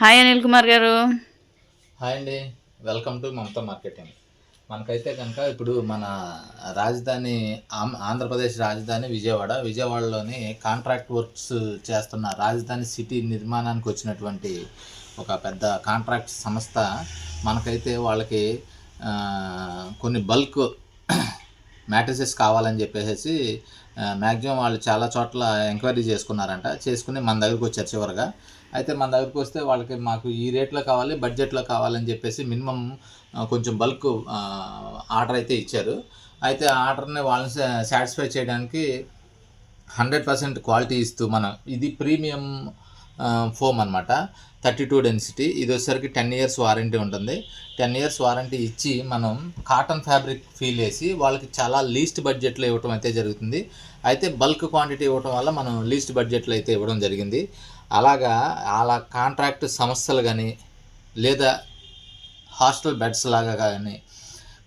Hi Anil Kumar garu. Hi అండి. Welcome to Mamata marketing. మనకైతే కనుక ఇప్పుడు మన రాజధాని ఆం- ఆంధ్రప్రదేశ్ రాజధాని విజయవాడ. విజయవాడలోని కాంట్రాక్ట్ వర్క్స్ చేస్తున్న రాజధాని సిటీ నిర్మాణానికి వచ్చినటువంటి ఒక పెద్ద కాంట్రాక్ట్ సంస్థ. మనకైతే వాళ్ళకి కొన్ని బల్క్ మ్యాట్రిసెస్ కావాలని చెప్పేసి మ్యాక్సిమం వాళ్ళు చాలా చోట్ల ఎంక్వైరీ చేసుకున్నారంట. చేసుకుని మన దగ్గరకు వచ్చారు చివరిగా. అయితే మన దగ్గరకు వస్తే వాళ్ళకి మాకు ఈ రేట్లో కావాలి బడ్జెట్లో కావాలని చెప్పేసి మినిమం కొంచెం బల్క్ ఆర్డర్ అయితే ఇచ్చారు. అయితే ఆ ఆర్డర్ని వాళ్ళని సాటిస్ఫై చేయడానికి హండ్రెడ్ పర్సెంట్ క్వాలిటీ ఇస్తూ మనం ఇది ప్రీమియం ఫోమ్ అనమాట థర్టీ టూ డెన్సిటీ. ఇది వచ్చేసరికి టెన్ ఇయర్స్ వారంటీ ఉంటుంది. టెన్ ఇయర్స్ వారంటీ ఇచ్చి మనం కాటన్ ఫ్యాబ్రిక్ ఫీల్ వేసి వాళ్ళకి చాలా లీస్ట్ బడ్జెట్లో ఇవ్వటం అయితే జరుగుతుంది. అయితే బల్క్ క్వాంటిటీ ఇవ్వటం వల్ల మనం లీస్ట్ బడ్జెట్లో అయితే ఇవ్వడం జరిగింది. అలాగా అలా కాంట్రాక్ట్ సంస్థలు కానీ లేదా హాస్టల్ బెడ్స్ లాగా కానీ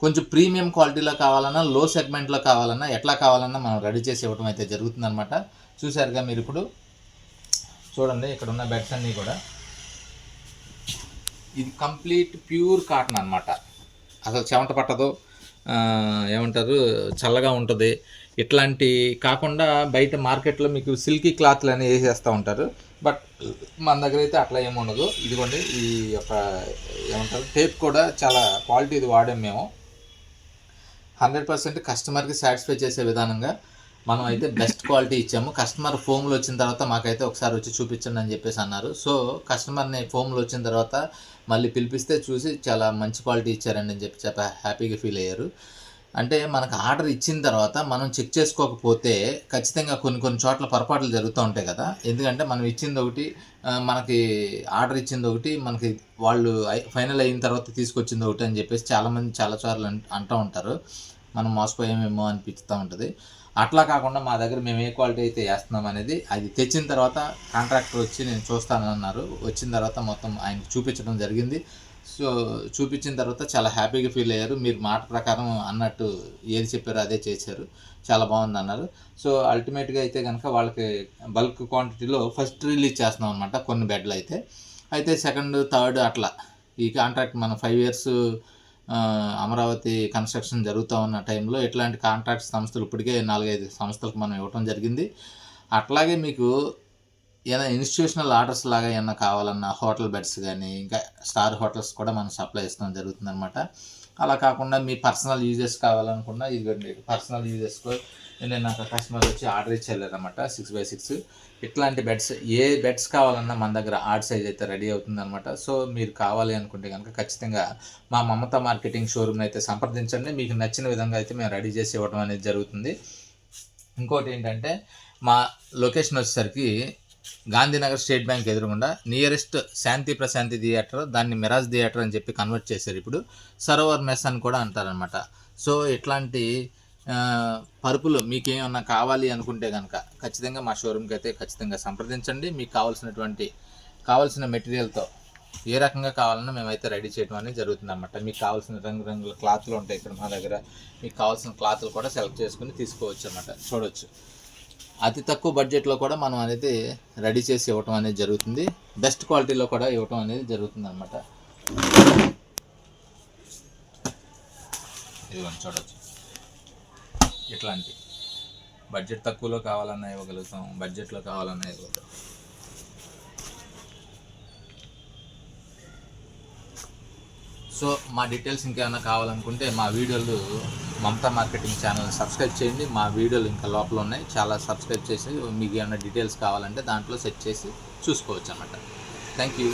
కొంచెం ప్రీమియం క్వాలిటీలో కావాలన్నా లో సెగ్మెంట్లో కావాలన్నా ఎట్లా కావాలన్నా మనం రెడీ చేసి ఇవ్వడం అయితే జరుగుతుందన్నమాట. చూసారుగా మీరు ఇప్పుడు చూడండి ఇక్కడ ఉన్న బెడ్స్ అన్నీ కూడా. ఇది కంప్లీట్ ప్యూర్ కాటన్ అనమాట అసలు చెమట పట్టదు ఏమంటారు చల్లగా ఉంటుంది. ఇట్లాంటి కాకుండా బయట మార్కెట్లో మీకు సిల్కీ క్లాత్లు అని వేసేస్తూ ఉంటారు. బట్ మన దగ్గర అయితే అట్లా ఏమి ఉండదు. ఇదిగోండి ఈ యొక్క ఏమంటారు టేప్ కూడా చాలా క్వాలిటీ ఇది వాడాం మేము. హండ్రెడ్ పర్సెంట్ కస్టమర్కి సాటిస్ఫై చేసే విధానంగా మనం అయితే బెస్ట్ క్వాలిటీ ఇచ్చాము. కస్టమర్ ఫోమ్లో వచ్చిన తర్వాత మాకైతే ఒకసారి వచ్చి చూపించండి అని చెప్పేసి అన్నారు. సో కస్టమర్ని ఫోమ్లు వచ్చిన తర్వాత మళ్ళీ పిలిపిస్తే చూసి చాలా మంచి క్వాలిటీ ఇచ్చారండి అని చెప్పి చెప్ప హ్యాపీగా ఫీల్ అయ్యారు. అంటే మనకు ఆర్డర్ ఇచ్చిన తర్వాత మనం చెక్ చేసుకోకపోతే ఖచ్చితంగా కొన్ని కొన్ని చోట్ల పొరపాట్లు జరుగుతూ ఉంటాయి కదా. ఎందుకంటే మనం ఇచ్చింది ఒకటి మనకి ఆర్డర్ ఇచ్చింది ఒకటి మనకి వాళ్ళు ఫైనల్ అయిన తర్వాత తీసుకొచ్చింది ఒకటి అని చెప్పేసి చాలామంది చాలా సార్లు అంటూ ఉంటారు. మనం మోసపోయామేమో అనిపిస్తూ ఉంటుంది. అట్లా కాకుండా మా దగ్గర మేము ఏ క్వాలిటీ అయితే వేస్తున్నాం అనేది అది తెచ్చిన తర్వాత కాంట్రాక్టర్ వచ్చి నేను చూస్తానన్నారు వచ్చిన తర్వాత మొత్తం ఆయనకి చూపించడం జరిగింది. సో చూపించిన తర్వాత చాలా హ్యాపీగా ఫీల్ అయ్యారు. మీరు మాట ప్రకారం అన్నట్టు ఏది చెప్పారో అదే చేశారు. చాలా బాగుంది అన్నారు. సో అల్టిమేట్గా అయితే కనుక వాళ్ళకి బల్క్ క్వాంటిటీలో ఫస్ట్ రిలీజ్ చేస్తున్నాం అనమాట కొన్ని బెడ్లు అయితే. అయితే సెకండ్ థర్డ్ అట్లా ఈ కాంట్రాక్ట్ మనం ఫైవ్ ఇయర్స్ అమరావతి కన్స్ట్రక్షన్ జరుగుతూ ఉన్న టైంలో ఇట్లాంటి కాంట్రాక్ట్ సంస్థలు ఇప్పటికే నాలుగైదు సంస్థలకు మనం ఇవ్వటం జరిగింది. అట్లాగే మీకు ఏదైనా ఇన్స్టిట్యూషనల్ ఆర్డర్స్ లాగా ఏమైనా కావాలన్నా హోటల్ బెడ్స్ కానీ ఇంకా స్టార్ హోటల్స్ కూడా మనం సప్లై ఇస్తాం జరుగుతుందన్నమాట. అలా కాకుండా మీ పర్సనల్ యూజెస్ కావాలనుకున్నా ఇదిగోండి పర్సనల్ యూజెస్లో నేను నాకు కస్టమర్ వచ్చి ఆర్డర్ ఇచ్చేళ్ళనమాట సిక్స్ బై సిక్స్ ఇట్లాంటి బెడ్స్ ఏ బెడ్స్ కావాలన్నా మన దగ్గర ఆర్ట్ సైజ్ అయితే రెడీ అవుతుందన్నమాట. సో మీరు కావాలి అనుకుంటే కనుక ఖచ్చితంగా మా మమత మార్కెటింగ్ షోరూమ్ని అయితే సంప్రదించండి. మీకు నచ్చిన విధంగా అయితే మేము రెడీ చేసి ఇవ్వడం అనేది జరుగుతుంది. ఇంకోటి ఏంటంటే మా లొకేషన్ వచ్చేసరికి గాంధీనగర్ స్టేట్ బ్యాంక్ ఎదురుగుండా నియరెస్ట్ శాంతి ప్రశాంతి థియేటర్ దాన్ని మిరాజ్ థియేటర్ అని చెప్పి కన్వర్ట్ చేశారు ఇప్పుడు. సరోవర్ మెస్ అని కూడా అంటారనమాట సో ఇట్లాంటి పరుపులు మీకేమన్నా కావాలి అనుకుంటే కనుక ఖచ్చితంగా మా షోరూమ్కి అయితే ఖచ్చితంగా సంప్రదించండి. మీకు కావాల్సినటువంటి కావాల్సిన మెటీరియల్తో ఏ రకంగా కావాలన్నా మేమైతే రెడీ చేయడం అనేది జరుగుతుంది అనమాట మీకు కావాల్సిన రంగు రంగుల క్లాత్లు ఉంటాయి ఇక్కడ మా దగ్గర. మీకు కావాల్సిన క్లాత్లు కూడా సెలెక్ట్ చేసుకుని తీసుకోవచ్చు అనమాట చూడవచ్చు అతి తక్కువ బడ్జెట్లో కూడా మనం అనేది రెడీ చేసి ఇవ్వటం అనేది జరుగుతుంది. బెస్ట్ క్వాలిటీలో కూడా ఇవ్వటం అనేది జరుగుతుంది అనమాట ఇదిగోండి చూడవచ్చు ఇట్లాంటి బడ్జెట్ తక్కువలో కావాలన్నా ఇవ్వగలుగుతాం బడ్జెట్లో కావాలన్నా ఇవ్వగలుగుతాం. సో మా డీటెయిల్స్ ఇంకేమైనా కావాలనుకుంటే మా వీడియోలు మమతా మార్కెటింగ్ ఛానల్ సబ్స్క్రైబ్ చేయండి. మా వీడియోలు ఇంకా లోపల ఉన్నాయి. చాలా సబ్స్క్రైబ్ చేసి మీకు ఏమైనా డీటెయిల్స్ కావాలంటే దాంట్లో సెట్ చేసి చూసుకోవచ్చు అనమాట థ్యాంక్ యూ.